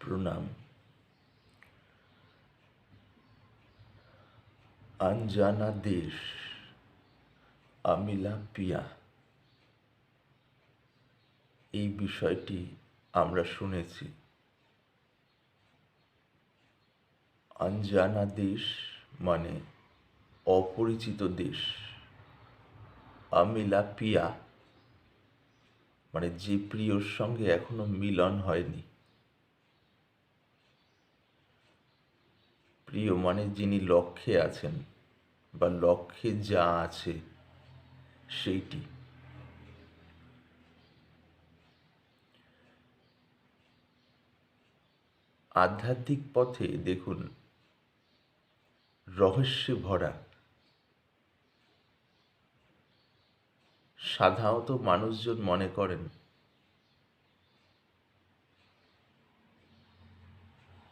প্রণাম। আনজানা দেশ, আমিলা পিয়া। এই বিষয়টি আমরা শুনেছি। আনজানা দেশ মানে অপরিচিত দেশ। আমিলা পিয়া মানে যে প্রিয়র সঙ্গে এখনও মিলন হয়নি। প্রিয় মানে যিনি লক্ষ্যে আছেন বা লক্ষ্যে যা আছে সেইটি। আধ্যাত্মিক পথে দেখুন, রহস্যে ভরা। সাধারণত মানুষজন মনে করেন,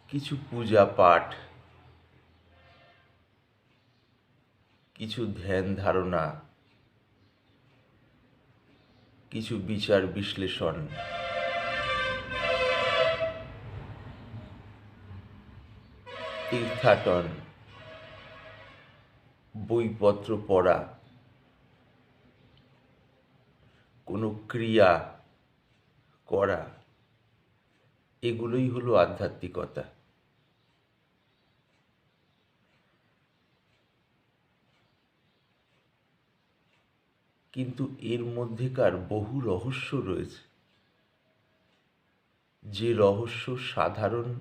কিছু পূজা পাঠ কিছু ধ্যান ধারণা, কিছু বিচার বিশ্লেষণ। তীর্থাটন, বইপত্র পড়া, কোনো ক্রিয়া করা, এগুলোই হলো আধ্যাত্মিকতা। কিন্তু এর মধ্যেকার বহু রহস্য রয়েছে। যে রহস্য সাধারণ,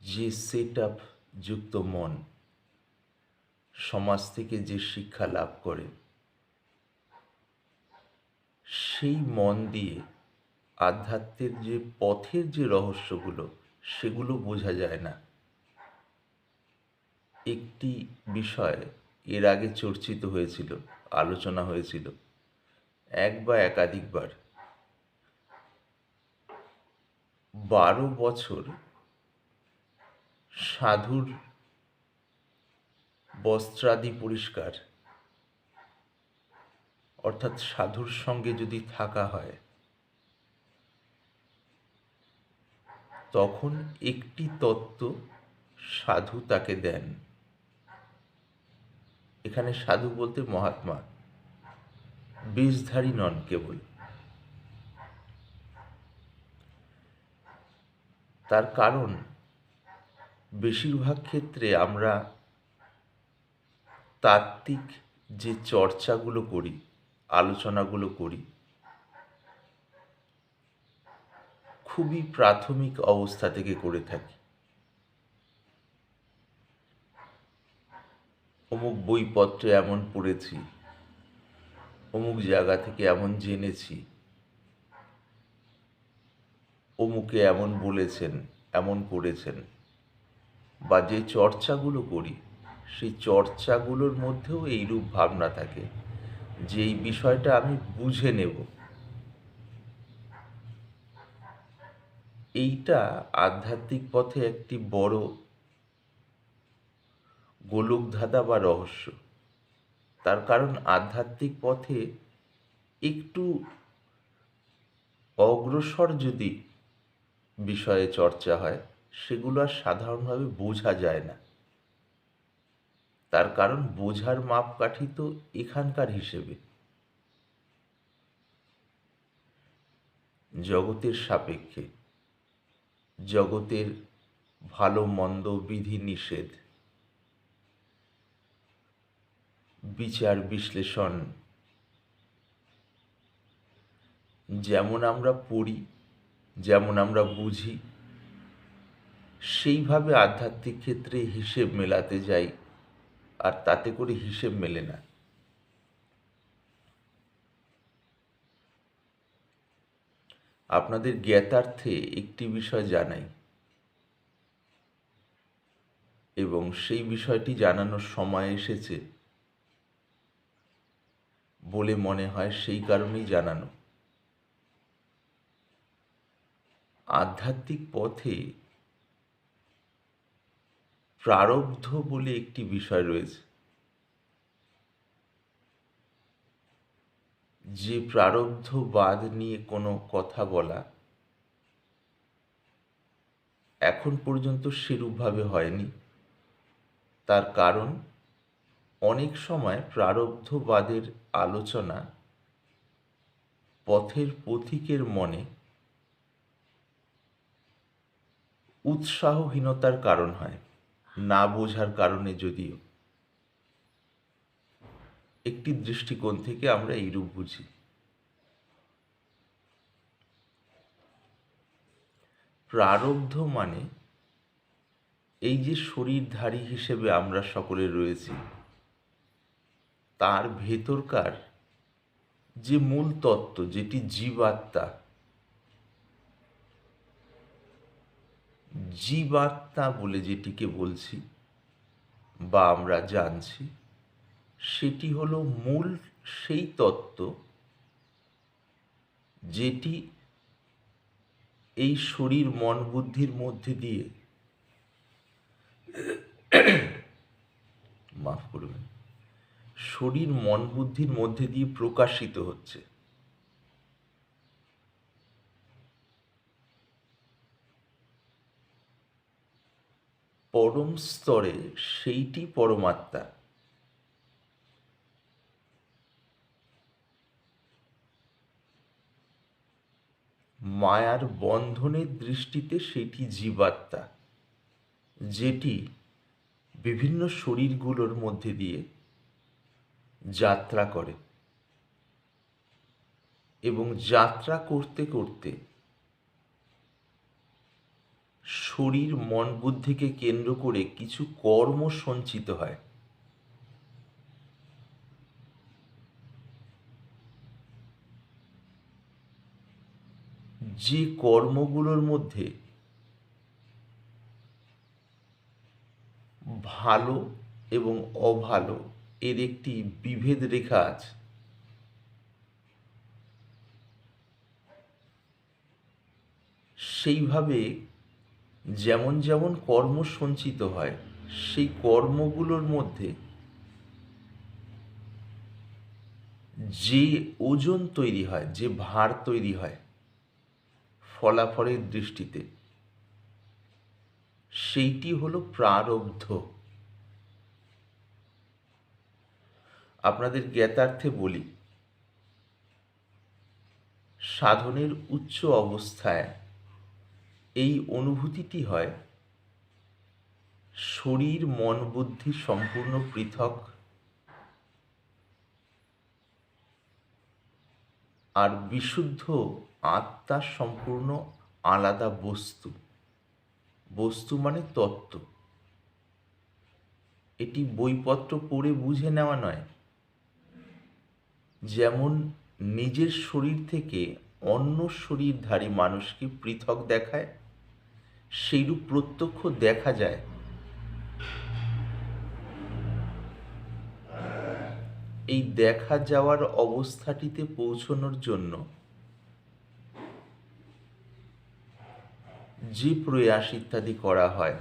যে সেট আপ যুক্ত মন, সমাজ থেকে যে শিক্ষা লাভ করে, সেই মন দিয়ে আধ্যাত্মের যে পথের যে রহস্যগুলো, সেগুলো বোঝা যায় না। একটি বিষয় এর আগে চর্চিত হয়েছিল। আলোচনা হয়েছিল, এক বা একাধিকবার। বারো বছর সাধুর বস্ত্রাদি পরিষ্কার, অর্থাৎ সাধুর সঙ্গে যদি থাকা হয়, তখন একটি তত্ত্ব সাধু তাকে দেন। এখানে সাধু বলতে মহাত্মা বিষধারী নন কেবল তার কারণ, বেশিরভাগ ক্ষেত্রে আমরা তাত্ত্বিক যে চর্চাগুলো করি, আলোচনাগুলো করি, খুবই প্রাথমিক অবস্থা থেকে করে থাকি অমুক বইপত্রে এমন পড়েছি, অমুক জায়গা থেকে এমন জেনেছি, অমুকে এমন বলেছেন, এমন করেছেন। বা যে চর্চাগুলো করি, সেই চর্চাগুলোর মধ্যেও এইরূপ ভাবনা থাকে, যে এই বিষয়টা আমি বুঝে নেব। এইটা আধ্যাত্মিক পথে একটি বড় গোলকধাঁধা বা রহস্য। তার কারণ আধ্যাত্মিক পথে একটু অগ্রসর যদি বিষয়ে চর্চা হয়, সেগুলো আর সাধারণভাবে বোঝা যায় না। তার কারণ বোঝার মাপকাঠি তো এখানকার হিসেবে। জগতের সাপেক্ষে। জগতের ভালো মন্দ বিধি নিষেধ। বিচার বিশ্লেষণ। যেমন আমরা পড়ি, যেমন আমরা বুঝি, সেইভাবে আধ্যাত্মিক ক্ষেত্রে হিসেব মেলাতে যাই, আর তাতে করে হিসেব মেলে না। আপনাদের জ্ঞাতার্থে একটি বিষয় জানাই, এবং সেই বিষয়টি জানানোর সময় এসেছে। বলে মনে হয় সেই কারণেই জানানো। আধ্যাত্মিক পথে প্রারব্ধ বলে একটি বিষয় রয়েছে। যে প্রারব্ধবাদ নিয়ে কোনো কথা বলা এখন পর্যন্ত সেরূপভাবে হয়নি। তার কারণ অনেক সময় প্রারব্ধবাদের আলোচনা পথের পথিকের মনে উৎসাহহীনতার কারণ হয়, না বোঝার কারণে যদিও। একটি দৃষ্টিকোণ থেকে আমরা এইরূপ বুঝি। প্রারব্ধ মানে এই যে শরীরধারী হিসেবে আমরা সকলে রয়েছি। তার ভেতরকার যে মূল তত্ত্ব, যেটি জীবাত্মা জীবাত্মা বলে যেটিকে বলছি বা আমরা জানছি, সেটি হলো মূল সেই তত্ত্ব যেটি এই শরীর মন বুদ্ধির মধ্যে দিয়ে মাফ করবেন শরীর মন বুদ্ধির মধ্যে দিয়ে প্রকাশিত হচ্ছে। পরম স্তরে সেইটি পরমাত্মা। মায়ার বন্ধনের দৃষ্টিতে সেটি জীবাত্মা, যেটি বিভিন্ন শরীরগুলোর মধ্যে দিয়ে যাত্রা করে। এবং যাত্রা করতে করতে শরীর, মন বুদ্ধিকে কেন্দ্র করে কিছু কর্ম সঞ্চিত হয়। যে কর্মগুলোর মধ্যে ভালো এবং অভালো এর একটি বিভেদ রেখা আছে। সেইভাবে যেমন যেমন কর্ম সঞ্চিত হয়, সেই কর্মগুলোর মধ্যে যে ওজন তৈরি হয়, যে ভার তৈরি হয় ফলাফলের দৃষ্টিতে, সেইটি হলো প্রারব্ধ। আপনাদের জ্ঞাতার্থে বলি, সাধনের উচ্চ অবস্থায় এই অনুভূতিটি হয়, শরীর মন বুদ্ধি সম্পূর্ণ পৃথক আর বিশুদ্ধ আত্মা সম্পূর্ণ আলাদা বস্তু। বস্তু মানে তত্ত্ব। এটি বইপত্র পড়ে বুঝে নেওয়া নয় যেমন নিজের শরীর থেকে অন্য শরীরধারী মানুষকে পৃথক দেখায়, সেইরূপ প্রত্যক্ষ দেখা যায়। এই দেখা যাওয়ার অবস্থাটিতে পৌঁছানোর জন্য যে প্রয়াস ইত্যাদি করা হয়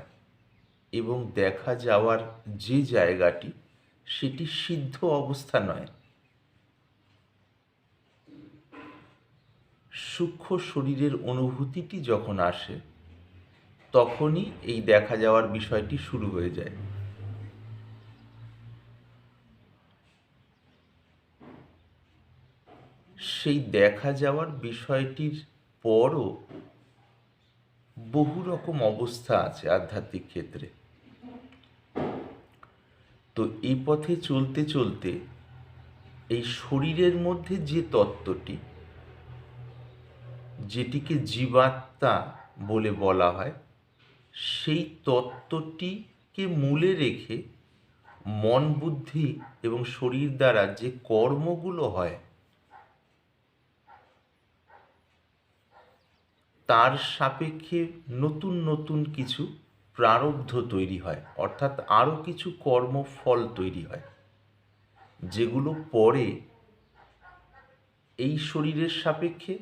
এবং দেখা যাওয়ার যে জায়গাটি, সেটি সিদ্ধ অবস্থা নয়। সূক্ষ্ম শরীরের অনুভূতিটি যখন আসে, তখনই এই দেখা যাওয়ার বিষয়টি শুরু হয়ে যায়। সেই দেখা যাওয়ার বিষয়টির পরও বহু রকম অবস্থা আছে আধ্যাত্মিক ক্ষেত্রে। তো এই পথে চলতে চলতে এই শরীরের মধ্যে যে তত্ত্বটি যেটিকে জীবাত্মা বলে বলা হয়, সেই তত্ত্বটিকে মূলে রেখে মন বুদ্ধি এবং শরীর দ্বারা যে কর্মগুলো হয়, তার সাপেক্ষে নতুন নতুন কিছু প্রারব্ধ তৈরি হয়, অর্থাৎ আরও কিছু কর্মফল তৈরি হয়, যেগুলো পরে এই শরীরের সাপেক্ষে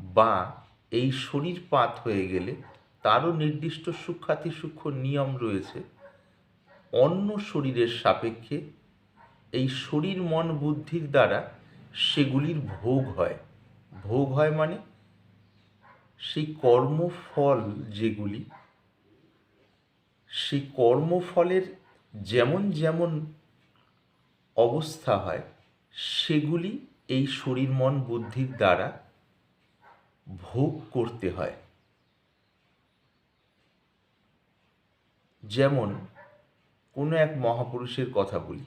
বা এই শরীর পাত হয়ে গেলে তারও নির্দিষ্ট সূক্ষাতি সূক্ষ্ম নিয়ম রয়েছে। অন্য শরীরের সাপেক্ষে এই শরীর মন বুদ্ধির দ্বারা সেগুলির ভোগ হয়। ভোগ হয় মানে সেই কর্মফল যেগুলি, সেই কর্মফলের যেমন যেমন অবস্থা হয়, সেগুলি এই শরীর মন বুদ্ধির দ্বারা ভোগ করতে হয়। যেমন কোনো এক মহাপুরুষের কথা বলি।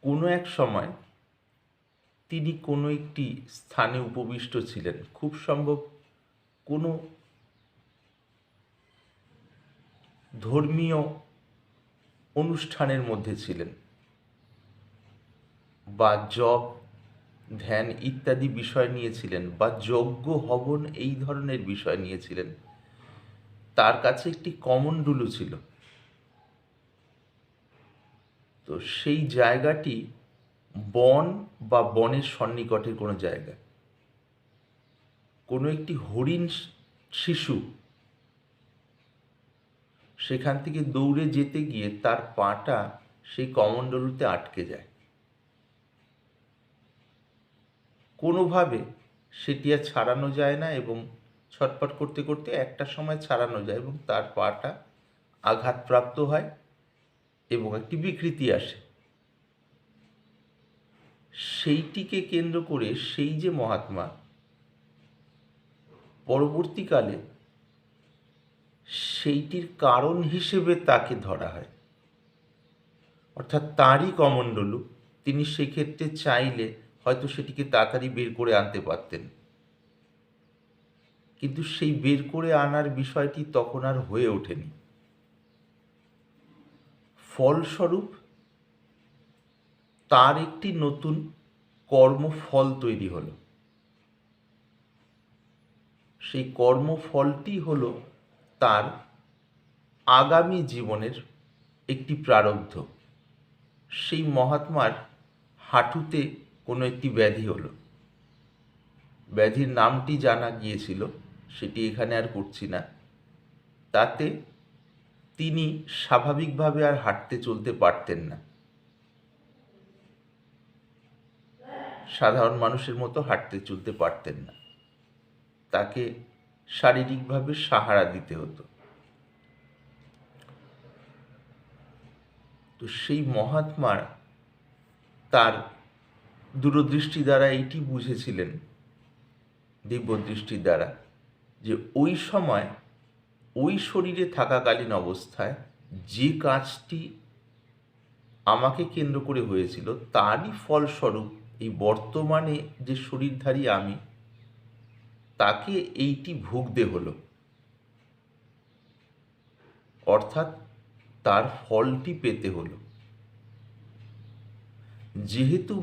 কোনো এক সময় তিনি কোনো একটি স্থানে উপবিষ্ট ছিলেন। খুব সম্ভব কোনো ধর্মীয় অনুষ্ঠানের মধ্যে ছিলেন বা জপ ধ্যান ইত্যাদি বিষয় নিয়েছিলেন বা যজ্ঞ, হবন এই ধরনের বিষয় নিয়েছিলেন। তার কাছে একটি কমণ্ডলু ছিল। তো সেই জায়গাটি বন বা বনের সন্নিকটের কোনো জায়গা। কোনো একটি হরিণ শিশু সেখান থেকে দৌড়ে যেতে গিয়ে তার পাটা সেই কমণ্ডলুতে আটকে যায়। কোনোভাবে সেটি আর ছাড়ানো যায় না এবং ছটপট করতে করতে একটা সময় ছাড়ানো যায় এবং তার পাটা আঘাতপ্রাপ্ত হয় এবং একটি বিকৃতি আসে। সেইটিকে কেন্দ্র করে সেই যে মহাত্মা পরবর্তীকালে সেইটির কারণ হিসেবে তাকে ধরা হয়। অর্থাৎ তারই কমণ্ডলু, তিনি সেক্ষেত্রে চাইলে হয়তো সেটিকে তাড়াতাড়ি বের করে আনতে পারতেন। কিন্তু সেই বের করে আনার বিষয়টি তখন আর হয়ে ওঠেনি। ফলস্বরূপ তার একটি নতুন কর্মফল তৈরি হলো। সেই কর্মফলটি হল তার আগামী জীবনের একটি প্রারব্ধ। সেই মহাত্মার হাঁটুতে কোনো একটি ব্যাধি হলো। ব্যাধির নামটি জানা গিয়েছিল, সেটি এখানে আর করছি না। তাতে তিনি স্বাভাবিকভাবে আর হাঁটতে চলতে পারতেন না। সাধারণ মানুষের মতো হাঁটতে চলতে পারতেন না। তাকে শারীরিকভাবে সাহারা দিতে হতো। তো সেই মহাত্মার তার দূরদৃষ্টি দ্বারা এইটি বুঝেছিলেন দিব্যদৃষ্টির দ্বারা যে ওই সময় ওই শরীরে থাকাকালীন অবস্থায় যে কাজটি আমাকে কেন্দ্র করে হয়েছিল, তারই ফলস্বরূপ এই বর্তমানে যে শরীরধারী আমি, তাকে এইটি ভুগতে হলো। অর্থাৎ তার ফলটি পেতে হলো। যেহেতু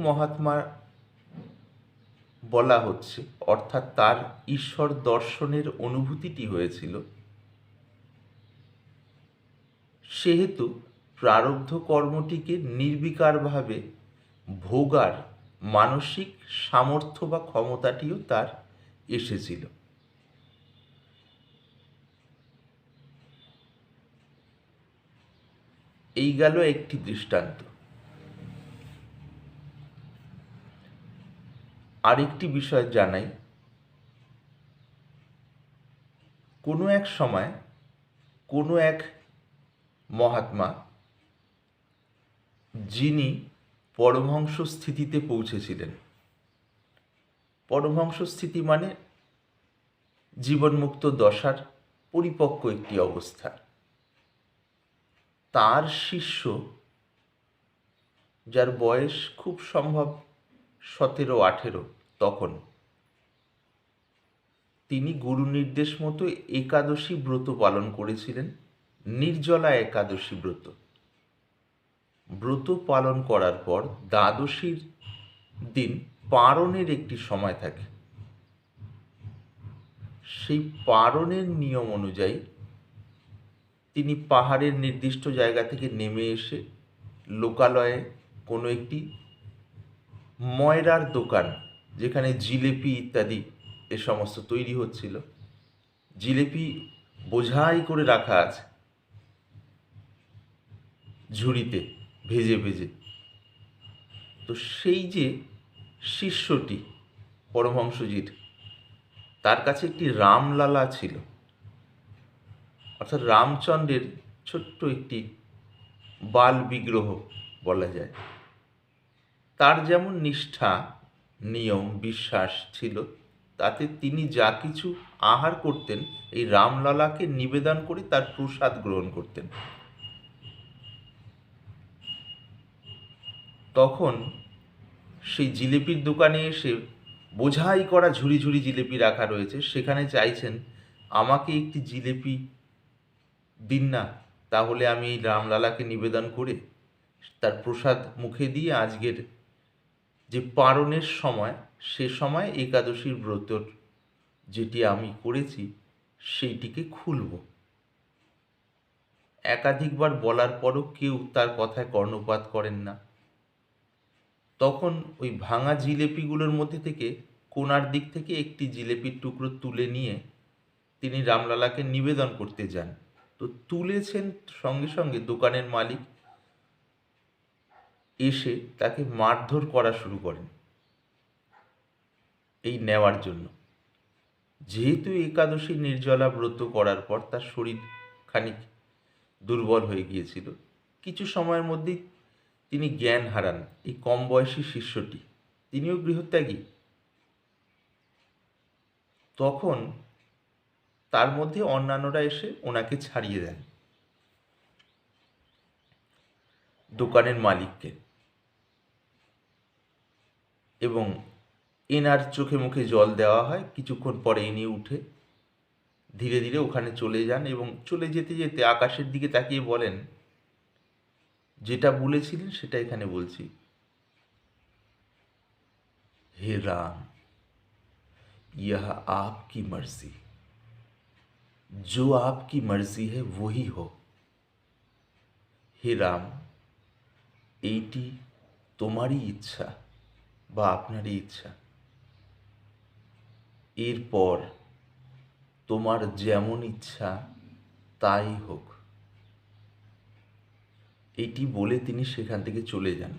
বলা হচ্ছে, অর্থাৎ তার ঈশ্বর দর্শনের অনুভূতিটি হয়েছিল, সেহেতু প্রারব্ধ কর্মটিকে নির্বিকারভাবে ভোগার মানসিক সামর্থ্য বা ক্ষমতাটিও তার এসেছিল। এই গেল একটি দৃষ্টান্ত। আরেকটি বিষয় জানাই। কোনো এক সময় কোনো এক মহাত্মা যিনি পরমহংস স্থিতিতে পৌঁছেছিলেন। পরমহংস স্থিতি মানে জীবনমুক্ত দশার পরিপক্ক একটি অবস্থা। তার শিষ্য যার বয়স খুব সম্ভব সতেরো আঠেরো, তখন। তিনি গুরু নির্দেশ মতো একাদশী ব্রত পালন করেছিলেন, নির্জলা একাদশী ব্রত। ব্রত পালন করার পর দ্বাদশীর দিন পারণের একটি সময় থাকে। সেই পারণের নিয়ম অনুযায়ী তিনি পাহাড়ের নির্দিষ্ট জায়গা থেকে নেমে এসে লোকালয়ে কোনো একটি ময়রার দোকান, যেখানে জিলেপি ইত্যাদি এ সমস্ত তৈরি হচ্ছিল। জিলেপি বোঝাই করে রাখা আছে। ঝুড়িতে ভেজে ভেজে। তো সেই যে শিষ্যটি পরমহংসজির, তার কাছে একটি রামলালা ছিল। অর্থাৎ রামচন্দ্রের ছোট্ট একটি বাল বিগ্রহ বলা যায়। তার যেমন নিষ্ঠা, নিয়ম, বিশ্বাস ছিল, তাতে তিনি যা কিছু আহার করতেন, এই রামলালাকে নিবেদন করে তার প্রসাদ গ্রহণ করতেন। তখন সেই জিলিপির দোকানে এসে বোঝাই করা ঝুড়ি ঝুড়ি জিলিপি রাখা রয়েছে, সেখানে চাইছেন, আমাকে একটি জিলিপি দিন না, তাহলে আমি এই রামলালাকে নিবেদন করে তার প্রসাদ মুখে দিয়ে আজকের যে পারণের সময়, সে সময় একাদশীর ব্রতর যেটি আমি করেছি, সেইটিকে খুলব। একাধিকবার বলার পরও কেউ তার কথায় কর্ণপাত করেন না। তখন ওই ভাঙা জিলেপিগুলোর মধ্যে থেকে কোনার দিক থেকে একটি জিলেপির টুকরো তুলে নিয়ে তিনি রামলালাকে নিবেদন করতে যান। তো তুলেছেন সঙ্গে সঙ্গে দোকানের মালিক এসে তাকে মারধর করা শুরু করেন এই নেওয়ার জন্য। যেহেতু একাদশী নির্জলা ব্রত করার পর তার শরীর খানিক দুর্বল হয়ে গিয়েছিল, কিছু সময়ের মধ্যেই তিনি জ্ঞান হারান এই কম বয়সী শিষ্যটি। তিনিও গৃহত্যাগী। তখন তার মধ্যে অন্যান্যরা এসে ওনাকে ছাড়িয়ে দেন। দোকানের মালিককে। এবং এনার চোখে মুখে জল দেওয়া হয় কিছুক্ষণ পরে ইনি উঠে ধীরে ধীরে ওখানে চলে যান এবং চলে যেতে যেতে আকাশের দিকে তাকিয়ে বলেন যেটা বলেছিলেন সেটা এখানে বলছি হে রাম यह आपकी मर्जी जो आपकी मर्जी है वही हो হে রাম এইটি তোমারই ইচ্ছা বা আপনারই ইচ্ছা। এরপর তোমার যেমন ইচ্ছা তাই হোক। এটি বলে তিনি সেখান থেকে চলে যান।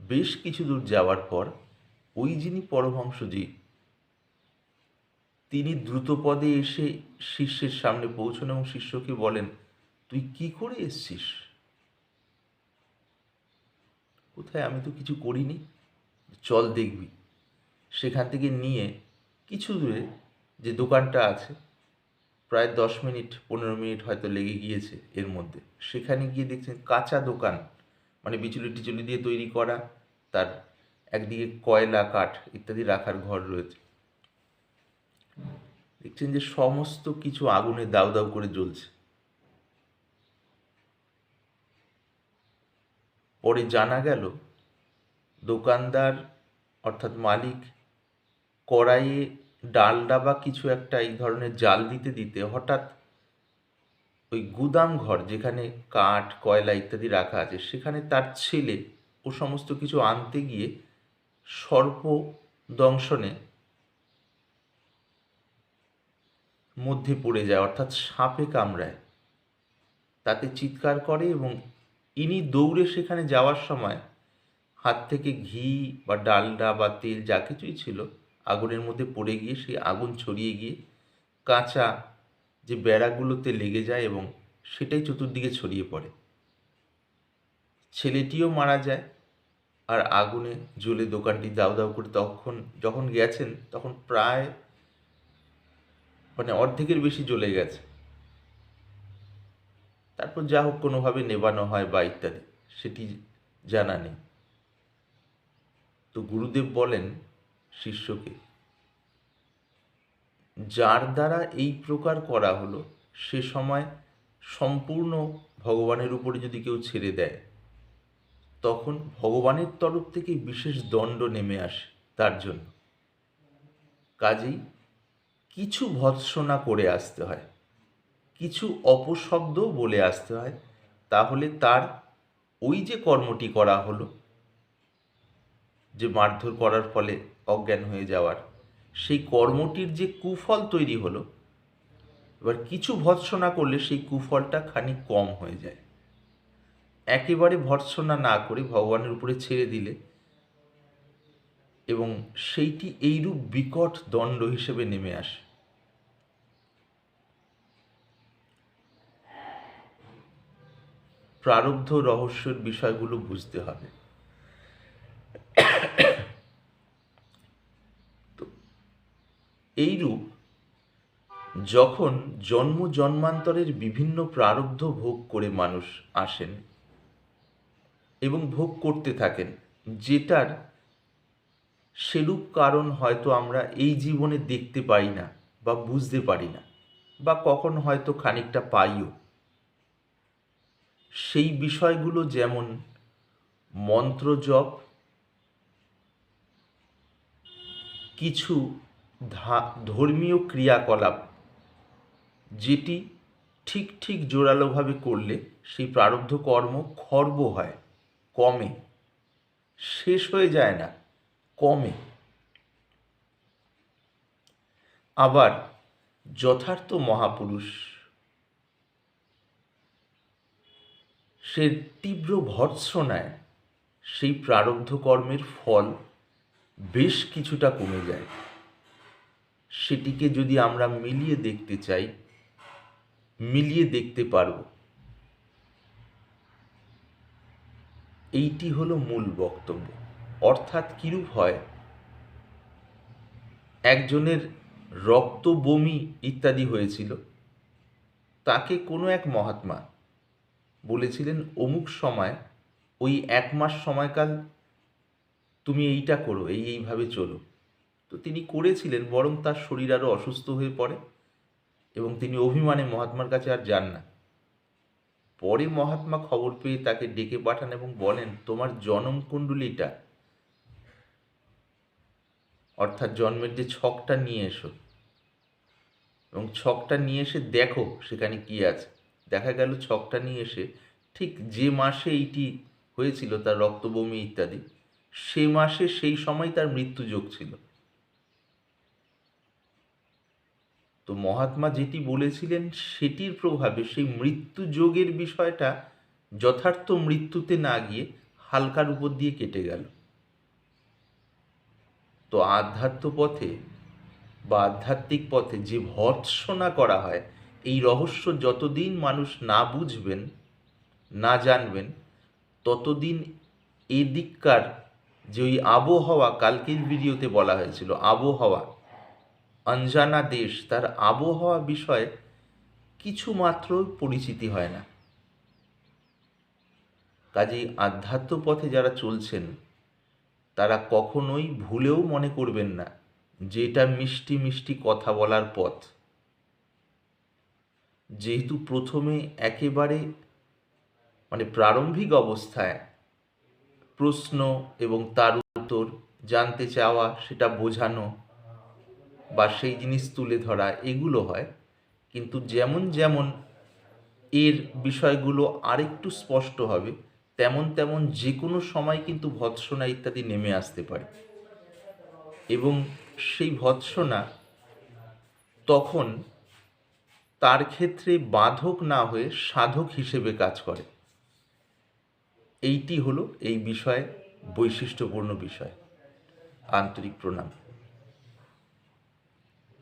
বেশ কিছু দূর যাওয়ার পর ওই যিনি পরমহংসজি, তিনি দ্রুতপদে এসে শিষ্যের সামনে পৌঁছন এবং শিষ্যকে বলেন, তুই কি করে এসছিস? কোথায়? আমি তো কিছু করিনি। চল দেখবি। সেখান থেকে নিয়ে কিছু দূরে যে দোকানটা আছে, প্রায় দশ মিনিট, পনেরো মিনিট হয়তো লেগে গিয়েছে এর মধ্যে। সেখানে গিয়ে দেখছেন কাঁচা দোকান মানে বিচুলি টিচুলি দিয়ে তৈরি করা, তার একদিকে কয়লা, কাঠ ইত্যাদি রাখার ঘর রয়েছে। দেখছেন যে সমস্ত কিছু আগুনে দাউ দাউ করে জ্বলছে। পরে জানা গেল দোকানদার, অর্থাৎ মালিক, কড়াইয়ে ডালডা বা কিছু একটা এই ধরনের জাল দিতে দিতে হঠাৎ ওই গুদাম ঘর যেখানে কাঠ, কয়লা ইত্যাদি রাখা আছে, সেখানে তার ছেলে ও সমস্ত কিছু আনতে গিয়ে সর্প দংশনে মধ্যে পড়ে যায়, অর্থাৎ সাপে কামড়ায়। তাতে চিৎকার করে এবং ইনি দৌড়ে সেখানে যাওয়ার সময় হাত থেকে ঘি বা ডালডা বা তেল যা কিছুই ছিল আগুনের মধ্যে পড়ে গিয়ে সেই আগুন ছড়িয়ে গিয়ে কাঁচা যে বেড়াগুলোতে লেগে যায় এবং সেটাই চতুর্দিকে ছড়িয়ে পড়ে। ছেলেটিও মারা যায় আর আগুনে জ্বলে দোকানটি দাউ দাউ করে তখন যখন গেছেন তখন প্রায় মানে অর্ধেকের বেশি জ্বলে গেছে। তারপর যা হোক কোনোভাবে নেবানো হয় বা ইত্যাদি, সেটি জানা নেই। তো গুরুদেব বলেন শিষ্যকে, যার দ্বারা এই প্রকার করা হলো, সে সময় সম্পূর্ণ ভগবানের উপরে যদি কেউ ছেড়ে দেয়, তখন ভগবানের তরফ থেকে বিশেষ দণ্ড নেমে আসে তার জন্য। কাজেই কিছু ভৎসনা করে আসতে হয়, কিছু অপশব্দ বলে আসতে হয়, তাহলে তার ওই যে কর্মটি করা হলো যে মারধর করার ফলে অজ্ঞান হয়ে যাওয়ার, সেই কর্মটির যে কুফল তৈরি হলো, এবার কিছু ভৎসনা করলে সেই কুফলটা খানিক কম হয়ে যায়। একেবারে ভৎসনা না করে ভগবানের উপরে ছেড়ে দিলে এবং সেইটি এইরূপ বিকট দণ্ড হিসেবে নেমে আসে। প্রারব্ধ রহস্যের বিষয়গুলো বুঝতে হবে। যখন জন্ম জন্মান্তরের বিভিন্ন প্রারব্ধ ভোগ করে মানুষ আসেন এবং ভোগ করতে থাকেন, যেটার সেরূপ কারণ হয়তো আমরা এই জীবনে দেখতে পাই না বা বুঝতে পারি না বা কখন হয়তো খানিকটা পাইও। সেই বিষয়গুলো যেমন মন্ত্র জপ, কিছু ধর্মীয় ক্রিয়াকলাপ যেটি ঠিক ঠিক জোরালোভাবে করলে সেই প্রারব্ধ কর্ম খর্ব হয়। কমে। শেষ হয়ে যায় না। কমে। আবার যথার্থ মহাপুরুষ সে তীব্র ভর্ৎসনায় সেই প্রারব্ধ কর্মের ফল বেশ কিছুটা কমে যায়। সেটিকে যদি আমরা মিলিয়ে দেখতে চাই মিলিয়ে দেখতে পারব। এইটি হলো মূল বক্তব্য। অর্থাৎ কিরূপ হয়? একজনের রক্ত বমি ইত্যাদি হয়েছিল। তাকে কোনো এক মহাত্মা বলেছিলেন, অমুক সময়, ওই এক মাস সময়কাল তুমি এইটা করো, এই এইভাবে চলো। তো তিনি করেছিলেন, বরং তার শরীর আরও অসুস্থ হয়ে পড়ে। এবং তিনি অভিমানে মহাত্মার কাছে আর যান না। পরে মহাত্মা খবর পেয়ে তাকে ডেকে পাঠান এবং বলেন, তোমার জনম কুণ্ডলিটা। অর্থাৎ জন্মের যে ছকটা নিয়ে এসো। এবং ছকটা নিয়ে এসে দেখো সেখানে কি আছে। দেখা গেল ছকটা নিয়ে এসে ঠিক যে মাসে এইটি হয়েছিল, তার রক্তবমি ইত্যাদি, সে মাসে সেই সময় তার মৃত্যু যোগ ছিল। তো মহাত্মা যেটি বলেছিলেন, সেটির প্রভাবে সেই মৃত্যু যোগের বিষয়টা যথার্থ মৃত্যুতে না গিয়ে হালকার উপর দিয়ে কেটে গেল। তো আধ্যাত্ম পথে বা আধ্যাত্মিক পথে যে ভর্ৎসনা করা হয়, এই রহস্য যতদিন মানুষ না বুঝবেন, না জানবেন, ততদিন এদিককার যে ওই আবহাওয়া, কালকের ভিডিওতে বলা হয়েছিল, আবহাওয়া অঞ্জানা দেশ, তার আবহাওয়া বিষয়ে কিছু মাত্র পরিচিতি হয় না। কাজেই আধ্যাত্ম পথে যারা চলছেন, তারা কখনোই ভুলেও মনে করবেন না যে এটা মিষ্টি মিষ্টি কথা বলার পথ। যেহেতু প্রথমে একেবারে মানে প্রারম্ভিক অবস্থায় প্রশ্ন এবং তার উত্তর জানতে চাওয়া, সেটা বোঝানো বা সেই জিনিস তুলে ধরা, এগুলো হয়। কিন্তু যেমন যেমন এর বিষয়গুলো আরেকটু স্পষ্ট হবে, তেমন তেমন যে কোনো সময় কিন্তু ভৎসনা ইত্যাদি নেমে আসতে পারে। এবং সেই ভৎসনা তখন তার ক্ষেত্রে বাধক না হয়ে সাধক হিসেবে কাজ করে। এইটি হলো এই বিষয়ে বৈশিষ্ট্যপূর্ণ বিষয়, আন্তরিক প্রণাম।